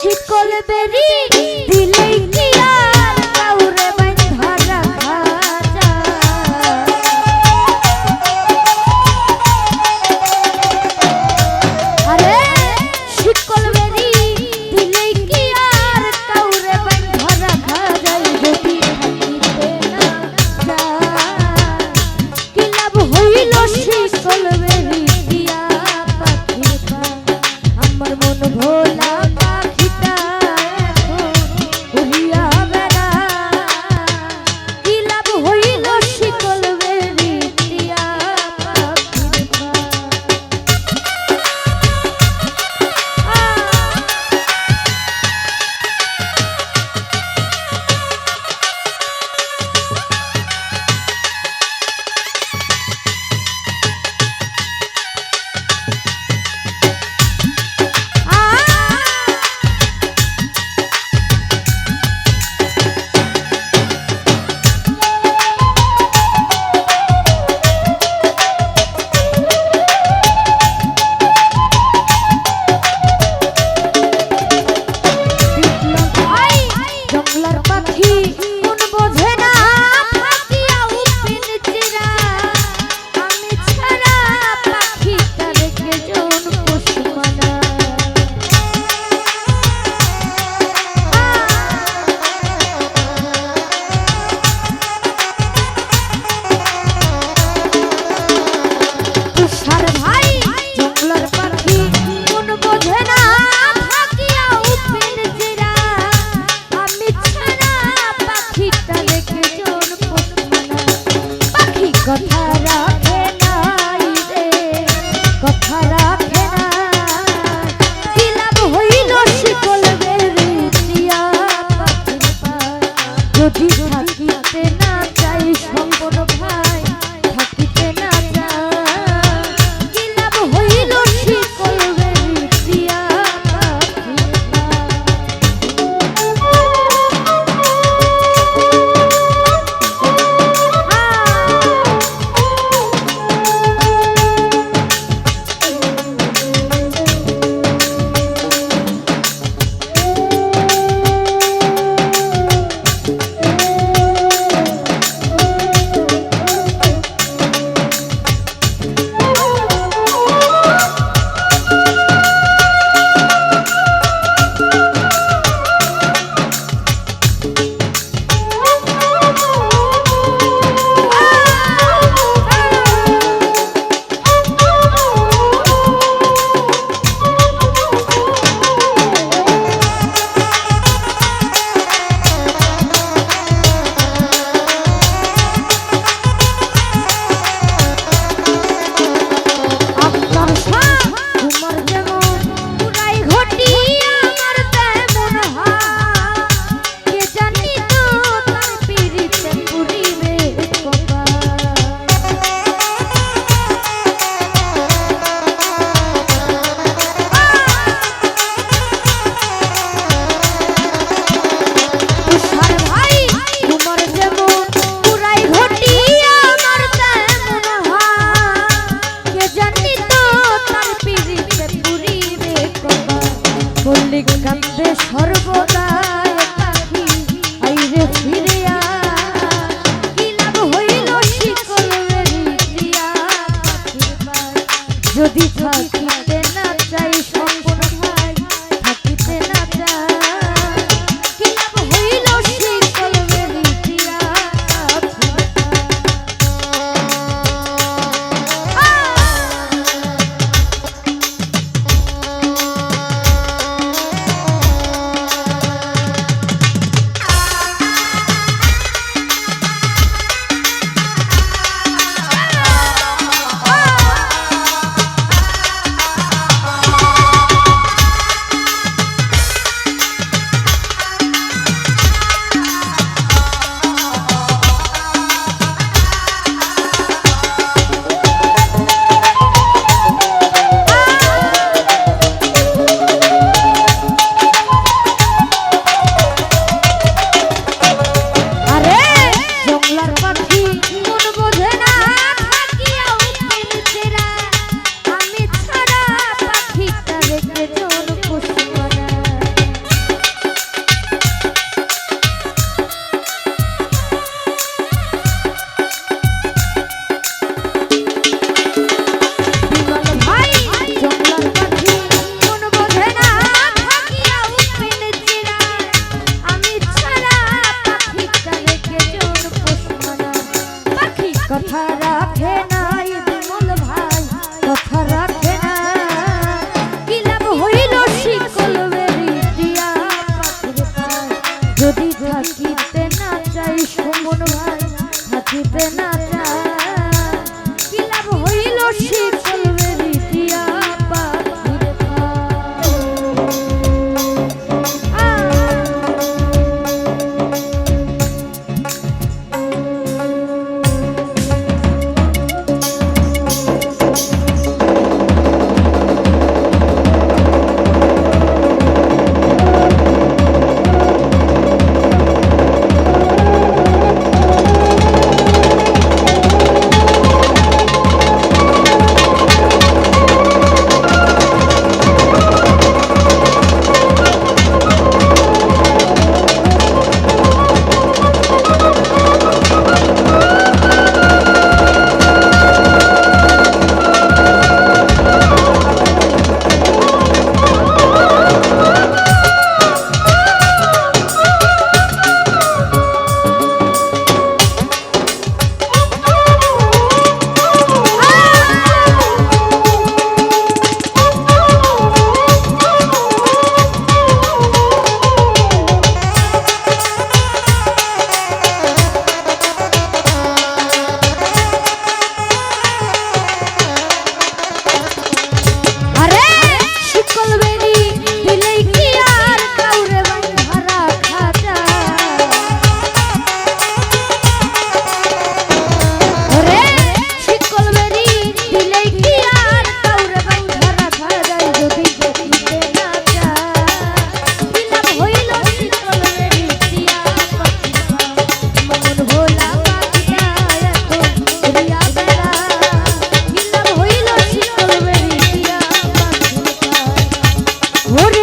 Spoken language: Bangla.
ঠিক করে বেরি দিলেই কি আর কাউরে বাঁধা রাখা আরে ঠিক করে বেরি দিলেই কি আর কাউরে বাঁধা রাখা যায়? যদি কি লাভ হইল ঠিক করে বেরি দিয়া পাখি আমার মন ভোলা থাকিতে না চাই সুমন ভাই থাকিতে না চাই। কি লাভ হইল শিখ What?